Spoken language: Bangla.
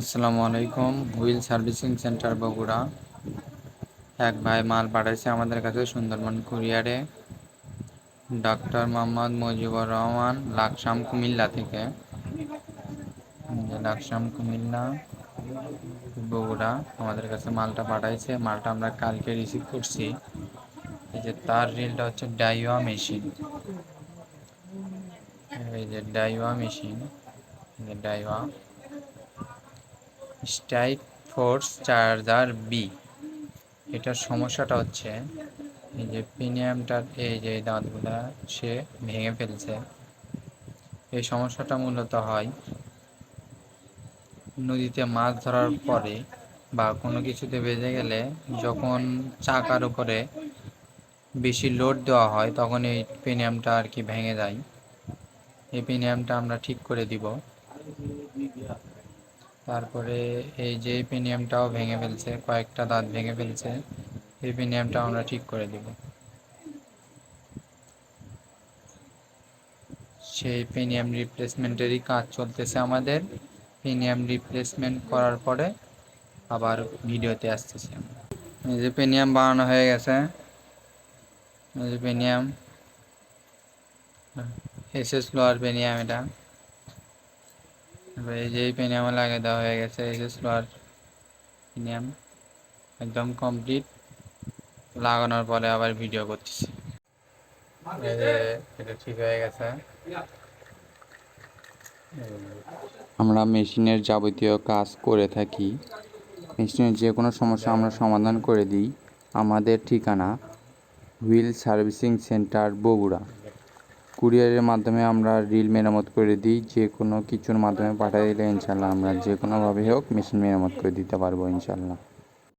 আসসালামু আলাইকুম। Wheel servicing center Bogura. এক ভাই মাল পাঠাইছে আমাদের কাছে সুন্দরবন কুরিয়ারে। ডক্টর মোহাম্মদ মুজিবুর রহমান, লাকসাম কুমিল্লা থেকে। লাকসাম কুমিল্লা বগুড়া, আমাদের কাছে মালটা পাঠাইছে। মালটা আমরা কালকে রিসিভ করছি। এই যে তার রিলটা হচ্ছে ডাইওয়া মেশিন। এই যে Daiwa machine. Daiwa. Strike force charger B এটার সমস্যাটা হচ্ছে, এই যে প্রিমিয়ামটার এই যে দাঁতগুলা সে ভেঙে ফেলছে। এই সমস্যাটা মূলত হয় নদীতে মাছ ধরার পরে বা কোনো কিছুতে বেজে গেলে যখন চাকার উপরে বেশি লোড দেওয়া হয়, তখন এই প্রিমিয়ামটা আর কি ভেঙে যায়। এই প্রিমিয়ামটা আমরা ঠিক করে দিব। তারপরে এই যে পিনিয়ামটাও ভেঙে ফেলছে, কয়েকটা দাঁত ভেঙে ফেলছে এই পিনিয়ামটা আমরা ঠিক করে দিব। সেই পিনিয়াম রিপ্লেসমেন্টেরই কাজ চলতেছে আমাদের। পিনিয়াম রিপ্লেসমেন্ট করার পরে আবার ভিডিওতে আসতেছি এই যে পেনিয়াম বানানো হয়ে গেছে। এই যে পেনিয়াম এসএস লোয়ার পেনিয়াম এটা। এবার এই যে পেনিয়ামও লাগিয়ে দেওয়া হয়ে গেছে, এই যে স্লোয়ার পেনিয়াম একদম কমপ্লিট লাগানোর পরে আবার ভিডিও করতেছি। এই ঠিক হয়ে গেছে। আমরা মেশিনের যাবতীয় কাজ করে থাকি। মেশিনের যে কোনো সমস্যা আমরা সমাধান করে দিই। আমাদের ঠিকানা হুইল সার্ভিসিং সেন্টার বগুড়া। কুরিয়ারের মাধ্যমে আমরা রিল মেরামত করে দিই, যে কোনো কিছুর মাধ্যমে পাঠিয়ে দিলে ইনশাল্লাহ আমরা যে কোনোভাবেই হোক মেশিন মেরামত করে দিতে পারব ইনশাল্লাহ।